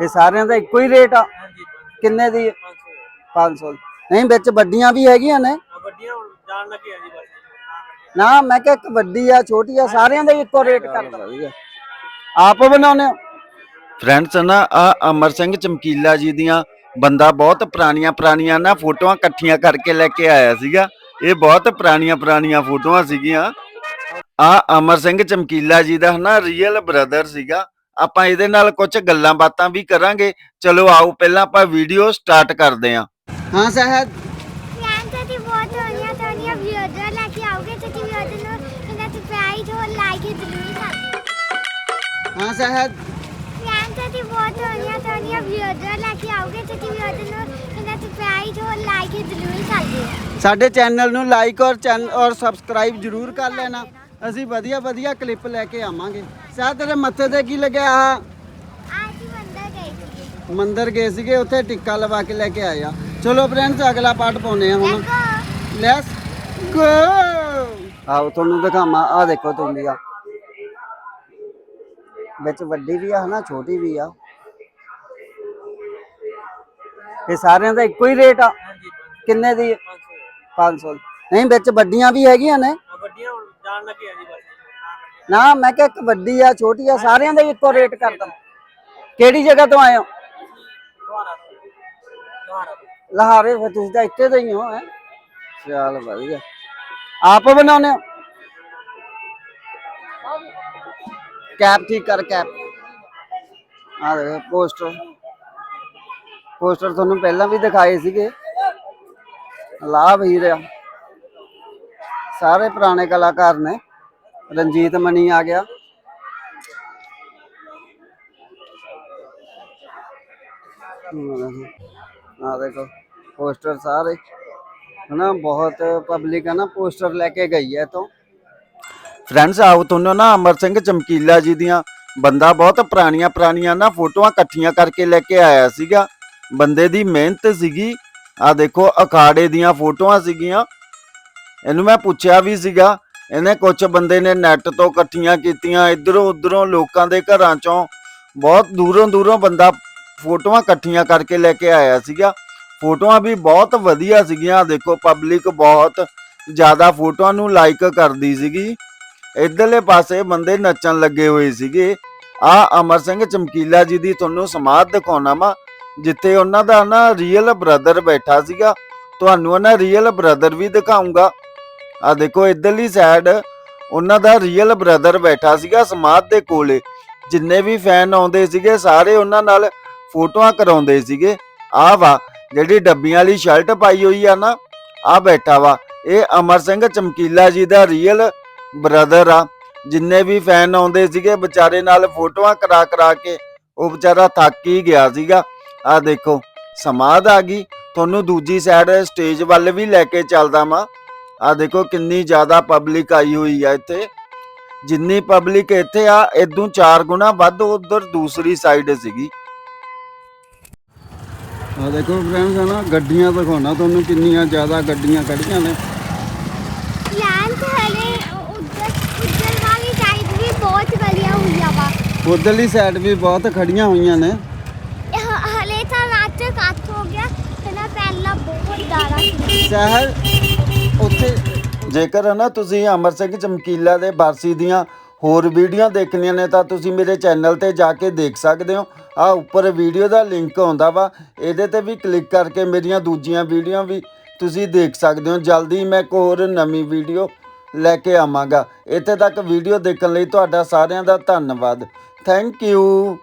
ਇਹ ਸਾਰਿਆਂ ਦਾ ਇੱਕੋ ਹੀ ਰੇਟ ਆ। ਕਿੰਨੇ ਦੀ? 500 ਨਹੀਂ, ਵਿੱਚ ਵੱਡੀਆਂ ਵੀ ਹੈਗੀਆਂ ਨੇ। ਵੱਡੀਆਂ ਜਾਣ ਲੱਗੇ ਆ ਜੀ ਬਸ ਨਾ, ਮੈਂ ਕਿਹਾ ਇੱਕ ਵੱਡੀ ਆ, ਛੋਟੀ ਆ, ਸਾਰਿਆਂ ਦਾ ਇੱਕੋ ਰੇਟ ਕਰਦਾ ਆਪ ਬਣਾਉਨੇ ਹੋ? ਫਰੈਂਡਸ ਨਾ ਆ ਅਮਰ ਸਿੰਘ ਚਮਕੀਲਾ ਜੀ ਦੀਆਂ ਬੰਦਾ ਬਹੁਤ ਪੁਰਾਣੀਆਂ ਪੁਰਾਣੀਆਂ ਨਾ ਫੋਟੋਆਂ ਇਕੱਠੀਆਂ ਕਰਕੇ ਲੈ ਕੇ ਆਇਆ ਸੀਗਾ। ਇਹ ਬਹੁਤ ਪੁਰਾਣੀਆਂ ਪੁਰਾਣੀਆਂ ਫੋਟੋਆਂ ਸੀਗੀਆਂ। ਆ ਅਮਰ ਸਿੰਘ ਚਮਕੀਲਾ ਜੀ ਦਾ ਹਨਾ ਰੀਅਲ ਬ੍ਰਦਰ ਸੀਗਾ। ਆਪਾਂ ਇਹਦੇ ਨਾਲ ਕੁਝ ਗੱਲਾਂ ਬਾਤਾਂ ਵੀ ਕਰਾਂਗੇ। ਚਲੋ ਆਓ ਪਹਿਲਾਂ ਆਪਾਂ ਵੀਡੀਓ ਸਟਾਰਟ ਕਰਦੇ ਆਂ ਹਾਂ ਸਹਿਦ ਪਲਾਨ ਤੇ ਦੀ ਬਹੁਤ ਹੋਣੀਆਂ ਤੁਹਾਡੀਆਂ ਵੀਡੀਓ ਲੈ ਕੇ ਆਓਗੇ ਤੇ ਵੀਡੀਓ ਨੂੰ। ਇਹਨਾਂ ਤੇ ਪ੍ਰਾਈਜ਼ ਹੋ ਲਾਈਕ ਜ਼ਰੂਰ ਕਰ ਦਿਓ। ਹਾਂ ਸਹਿਦ ਪਲਾਨ ਤੇ ਦੀ ਬਹੁਤ ਹੋਣੀਆਂ ਤੁਹਾਡੀਆਂ ਵੀਡੀਓ ਲੈ ਕੇ ਆਓਗੇ ਤੇ ਵੀਡੀਓ ਨੂੰ। ਇਹਨਾਂ ਤੇ ਪ੍ਰਾਈਜ਼ ਹੋ ਲਾਈਕ ਜ਼ਰੂਰ ਕਰ ਦਿਓ। ਸਾਡੇ ਚੈਨਲ ਨੂੰ ਲਾਈਕ ਔਰ ਚੈਨਲ ਔਰ ਸਬਸਕ੍ਰਾਈਬ ਜਰੂਰ ਕਰ ਲੈਣਾ। ਅਸੀਂ ਵਧੀਆ ਵਧੀਆ ਕਲਿੱਪ ਲੈ ਕੇ ਆਵਾਂਗੇ। ਸਹਿਦ ਤੇਰੇ ਮੱਥੇ ਤੇ ਕੀ ਲੱਗਿਆ ਆ? ਮੰਦਰ ਗਏ ਸੀਗੇ। ਉੱਥੇ ਟਿੱਕਾ ਲਵਾ ਕੇ ਲੈ ਕੇ ਆਏ ਆ। ਚਲੋ ਫਰੈਂਡਸ ਅਗਲਾ ਪਾਰਟ ਪਾਉਨੇ ਆ ਹੁਣ। ਲੈਟਸ ਗੋ ਆਓ ਤੁਹਾਨੂੰ ਦਿਖਾਵਾਂ। ਆ ਦੇਖੋ ਤੁਸੀਂ ਆ। ਵਿੱਚ ਵੱਡੀ ਵੀ ਆ ਹਨਾ ਛੋਟੀ ਵੀ ਆ। ਇਹ ਸਾਰਿਆਂ ਦਾ ਇੱਕੋ ਹੀ ਰੇਟ ਆ। ਕਿੰਨੇ ਦੀ? 500 500 ਨਹੀਂ ਵਿੱਚ ਵੱਡੀਆਂ ਵੀ ਹੈਗੀਆਂ ਨੇ। ਜਾਣ ਲੱਗੇ ਆ ਜੀ ਬਸ। ਨਾ ਮੈਂ ਕਿਹਾ ਇੱਕ ਵੱਡੀ ਆ ਛੋਟੀ ਆ ਸਾਰਿਆਂ ਦਾ ਹੀ ਇੱਕੋ ਰੇਟ ਕਰਦਾ ਕਿਹੜੀ ਜਗ੍ਹਾ ਤੋਂ ਆਏ ਹੋ? ਲੋਹਾਰਾ ਲੋਹਾਰਾ ਲਹਾਰੇ ਫਿਰ ਤੁਸੀਂ ਤਾਂ ਇੱਥੇ ਦੇ ਹੀ ਹੋ ਹੈ? ਚੱਲ ਵਧੀਆ। ਆਪ ਬਣਾਉਨੇ ਹੋ? ਕੈਪ ਠੀਕ ਕਰ ਕੈਪ। ਆ ਦੇਖੋ ਪੋਸਟਰ। ਪੋਸਟਰ ਤੁਹਾਨੂੰ ਪਹਿਲਾਂ ਵੀ ਦਿਖਾਏ ਸੀਗੇ। ਲਾਭ ਹੀ ਰਿਹਾ ਸਾਰੇ ਪੁਰਾਣੇ ਕਲਾਕਾਰ ਨੇ। ਰਣਜੀਤ ਮਨੀ ਆ ਗਿਆ। ਆ ਦੇਖੋ, ਪੋਸਟਰ ਸਾਰੇ। ਹਨਾ, ਬਹੁਤ ਪਬਲਿਕ ਹੈ ਨਾ ਪੋਸਟਰ ਲੈ ਕੇ ਗਈ ਹੈ ਤੋਂ ਫਰੈਂਡਸ ਆਓ ਤੁਹਾਨੂੰ ਨਾ ਅਮਰ ਸਿੰਘ ਚਮਕੀਲਾ ਜੀ ਦੀਆਂ ਬੰਦਾ ਬਹੁਤ ਪੁਰਾਣੀਆਂ ਪੁਰਾਣੀਆਂ ਨਾ ਫੋਟੋਆਂ ਇਕੱਠੀਆਂ ਕਰਕੇ ਲੈ ਕੇ ਆਇਆ ਸੀਗਾ। ਬੰਦੇ ਦੀ ਮਿਹਨਤ ਸੀਗੀ। ਆ ਦੇਖੋ, ਅਖਾੜੇ ਦੀਆਂ ਫੋਟੋਆਂ ਸੀਗੀਆਂ। ਇਹਨੂੰ ਮੈਂ ਪੁੱਛਿਆ ਵੀ ਸੀਗਾ, ਇਹਨੇ ਕੁਝ ਬੰਦੇ ਨੇ ਨੈਟ ਤੋਂ ਇਕੱਠੀਆਂ ਕੀਤੀਆਂ ਇਧਰੋਂ ਉਧਰੋਂ ਲੋਕਾਂ ਦੇ ਘਰਾਂ ਚੋਂ, ਬਹੁਤ ਦੂਰੋਂ ਦੂਰੋਂ ਬੰਦਾ ਫੋਟੋਆਂ ਇਕੱਠੀਆਂ ਕਰਕੇ ਲੈ ਕੇ ਆਇਆ ਸੀਗਾ। ਫੋਟੋਆਂ ਵੀ ਬਹੁਤ ਵਧੀਆ ਸੀਗੀਆਂ, ਦੇਖੋ ਪਬਲਿਕ ਬਹੁਤ ਜ਼ਿਆਦਾ ਫੋਟੋਆਂ ਨੂੰ ਲਾਈਕ ਕਰਦੀ ਸੀਗੀ। ਇਧਰਲੇ ਪਾਸੇ ਬੰਦੇ ਨੱਚਣ ਲੱਗੇ ਹੋਏ ਸੀਗੇ। ਆ ਅਮਰ ਸਿੰਘ ਚਮਕੀਲਾ ਜੀ ਦੀ ਤੁਹਾਨੂੰ ਸਮਾਧ ਦਿਖਾਉਣਾ ਵਾ, ਜਿੱਥੇ ਉਹਨਾਂ ਦਾ ਨਾ ਰੀਅਲ ਬ੍ਰਦਰ ਬੈਠਾ ਸੀਗਾ। ਤੁਹਾਨੂੰ ਉਹਨਾਂ ਰੀਅਲ ਬ੍ਰਦਰ ਵੀ ਦਿਖਾਉਂਗਾ ਆ ਦੇਖੋ, ਇਧਰਲੀ ਸਾਈਡ ਉਹਨਾਂ ਦਾ ਰੀਅਲ ਬ੍ਰਦਰ ਬੈਠਾ ਸੀਗਾ ਸਮਾਧ ਦੇ ਕੋਲੇ। ਜਿੰਨੇ ਵੀ ਫੈਨ ਆਉਂਦੇ ਸੀਗੇ, ਸਾਰੇ ਉਹਨਾਂ ਨਾਲ ਫੋਟੋਆਂ ਕਰਾਉਂਦੇ ਸੀਗੇ। ਆ ਵਾ, ਜਿਹੜੀ ਡੱਬੀਆਂ ਵਾਲੀ ਸ਼ਰਟ ਪਾਈ ਹੋਈ ਆ ਨਾ, ਆ ਬੈਠਾ ਵਾ। ਇਹ ਅਮਰ ਸਿੰਘ ਚਮਕੀਲਾ ਜੀ ਦਾ ਰੀਅਲ ਬ੍ਰਦਰ ਆ। ਜਿੰਨੇ ਵੀ ਫੈਨ ਆਉਂਦੇ ਸੀਗੇ, ਵਿਚਾਰੇ ਨਾਲ ਫੋਟੋਆਂ ਕਰਾ ਕਰਾ ਕੇ ਉਹ ਵਿਚਾਰਾ ਥੱਕ ਹੀ ਗਿਆ ਸੀਗਾ। ਆ ਦੇਖੋ, ਸਮਾਧ ਆ ਗਈ। ਤੁਹਾਨੂੰ ਦੂਜੀ ਸਾਈਡ ਸਟੇਜ ਵੱਲ ਵੀ ਲੈ ਕੇ ਚੱਲਦਾ ਵਾਂ। ਆ ਦੇਖੋ ਕਿੰਨੀ ਜ਼ਿਆਦਾ ਪਬਲਿਕ ਆਈ ਹੋਈ ਆ ਇੱਥੇ। ਜਿੰਨੀ ਪਬਲਿਕ ਇੱਥੇ ਆ ਇਦੋਂ ਚਾਰ ਗੁਣਾ ਵੱਧ ਉਧਰ ਦੂਸਰੀ ਸਾਈਡ ਸੀਗੀ। ਆ ਦੇਖੋ ਫਰੈਂਡਸ ਹੈ ਨਾ ਗੱਡੀਆਂ ਦਿਖਾਉਣਾ ਤੁਹਾਨੂੰ ਕਿੰਨੀਆਂ ਜ਼ਿਆਦਾ ਗੱਡੀਆਂ ਖੜੀਆਂ ਨੇ। ਤੇ ਹਲੇ ਉੱਧਰ ਉੱਧਰ ਵਾਲੀ ਸਾਈਡ ਵੀ ਬਹੁਤ ਵਧੀਆ ਹੋਈਆ ਵਾ। ਉਧਰਲੀ ਸਾਈਡ ਵੀ ਬਹੁਤ ਖੜੀਆਂ ਹੋਈਆਂ ਨੇ। ਹ- ਹਲੇ ਤਾਂ ਰਾਤ ਕੱਟ ਹੋ ਗਿਆ ਤੇ ਨਾ ਪਹਿਲਾਂ ਬਹੁਤ ਜ਼ਿਆਦਾ ਸੀ। ਸ਼ਹਿਰ ਉੱਥੇ ਜੇਕਰ ਨਾ ਤੁਸੀਂ ਅਮਰ ਸਿੰਘ ਚਮਕੀਲਾ ਦੇ ਬਰਸੀ ਦੀਆਂ ਹੋਰ ਵੀਡੀਓ ਦੇਖਣੀਆਂ ਨੇ ਤਾਂ ਤੁਸੀਂ ਮੇਰੇ ਚੈਨਲ ਤੇ ਜਾ ਕੇ ਦੇਖ ਸਕਦੇ ਹੋ। ਆ ਉੱਪਰ ਵੀਡੀਓ ਦਾ ਲਿੰਕ ਆਉਂਦਾ ਵਾ, ਇਹਦੇ ਤੇ ਵੀ ਕਲਿੱਕ ਕਰਕੇ ਮੇਰੀਆਂ ਦੂਜੀਆਂ ਵੀਡੀਓ ਵੀ ਤੁਸੀਂ ਦੇਖ ਸਕਦੇ ਹੋ। ਜਲਦੀ ਮੈਂ ਇੱਕ ਹੋਰ ਨਵੀਂ ਵੀਡੀਓ ਲੈ ਕੇ ਆਵਾਂਗਾ। ਇੱਥੇ ਤੱਕ ਵੀਡੀਓ ਦੇਖਣ ਲਈ ਤੁਹਾਡਾ ਸਾਰਿਆਂ ਦਾ ਧੰਨਵਾਦ। Thank you